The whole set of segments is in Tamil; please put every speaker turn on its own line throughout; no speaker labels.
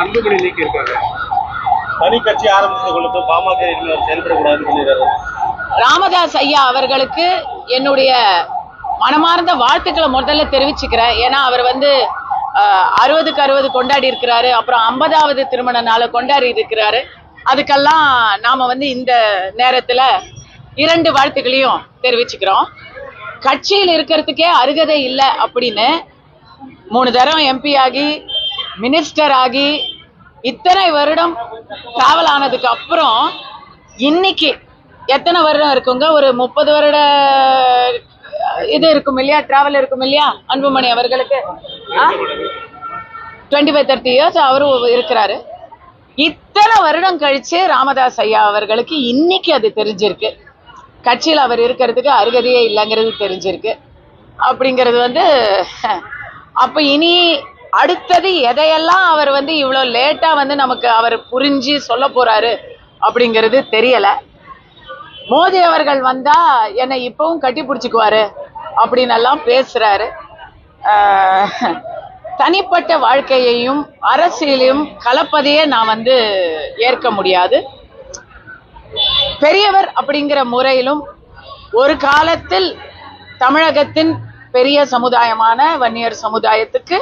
அன்புமணி நீக்கி இருக்காங்க
தனி கட்சி ஆரம்பிச்சது கொண்டு பாமக செயல்படக்கூடாதுன்னு சொல்லிடுறாரு.
ராமதாஸ் ஐயா அவர்களுக்கு என்னுடைய மனமார்ந்த வாழ்த்துக்களை முதல்ல தெரிவிச்சுக்கிறேன். ஏன்னா அவர் வந்து அறுபதுக்கு அறுபது கொண்டாடி இருக்கிறாரு. அப்புறம் ஐம்பதாவது திருமண நாளை கொண்டாடி இருக்கிறாரு. அதுக்கெல்லாம் நாம வந்து இந்த நேரத்துல இரண்டு வாழ்த்துக்களையும் தெரிவிச்சுக்கிறோம். கட்சியில் இருக்கிறதுக்கே அருகதை இல்லை அப்படின்னு மூணு தரம் எம்பி ஆகி மினிஸ்டர் ஆகி இத்தனை வருடம் டிராவல் ஆனதுக்கு அப்புறம் இன்னைக்கு எத்தனை வருடம் இருக்குங்க? ஒரு முப்பது வருட இது இருக்கும் இல்லையா? டிராவல் இருக்கும் இல்லையா? அன்புமணி அவர்களுக்கு. டுவெண்ட்டி ஃபைவ் தேர்ட்டி இயர்ஸ் அவரும் இருக்கிறாரு. இத்தனை வருடம் கழிச்சு ராமதாஸ் ஐயா அவர்களுக்கு இன்னைக்கு அது தெரிஞ்சிருக்கு. கட்சியில் அவர் இருக்கிறதுக்கு அருகதையே இல்லைங்கிறது தெரிஞ்சிருக்கு. அப்படிங்கிறது வந்து அப்போ இனி அடுத்தது எதையெல்லாம் அவர் வந்து இவ்வளோ லேட்டா வந்து நமக்கு அவர் புரிஞ்சு சொல்ல போறாரு அப்படிங்கிறது தெரியல. மோடி அவர்கள் வந்தா என்னை இப்போவும் கட்டி பிடிச்சிக்குவாரு அப்படின்னு எல்லாம் பேசுறாரு. ஆஹ், தனிப்பட்ட வாழ்க்கையையும் அரசியலையும் கலப்பதையே நான் வந்து ஏற்க முடியாது. பெரியவர் அப்படிங்கிற முறையிலும் ஒரு காலத்தில் தமிழகத்தின் பெரிய சமுதாயமான வன்னியர் சமுதாயத்துக்கு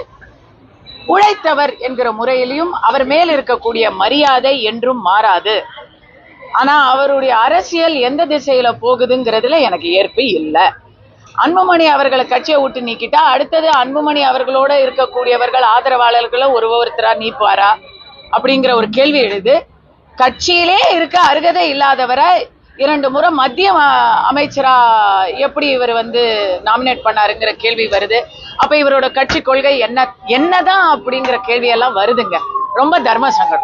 உழைத்தவர் என்கிற முறையிலையும் அவர் மேல் இருக்கக்கூடிய மரியாதை என்றும் மாறாது. ஆனா அவருடைய அரசியல் எந்த திசையில போகுதுங்கிறதுல எனக்கு ஏற்பு இல்லை. அன்புமணி அவர்களை கட்சியை விட்டு நீக்கிட்டா அடுத்தது அன்புமணி அவர்களோட இருக்கக்கூடியவர்கள் ஆதரவாளர்களை ஒரு ஒருத்தரா நீக்குவாரா அப்படிங்கிற ஒரு கேள்வி எழுது. கட்சியிலே இருக்க அருகதை இல்லாதவரை இரண்டு முறை மத்திய அமைச்சரா எப்படி இவர் வந்து நாமினேட் பண்ணாருங்கிற கேள்வி வருது. அப்ப இவரோட கட்சி கொள்கை என்ன என்னதான் அப்படிங்கிற கேள்வி எல்லாம் வருதுங்க. ரொம்ப தர்ம சங்கடம்.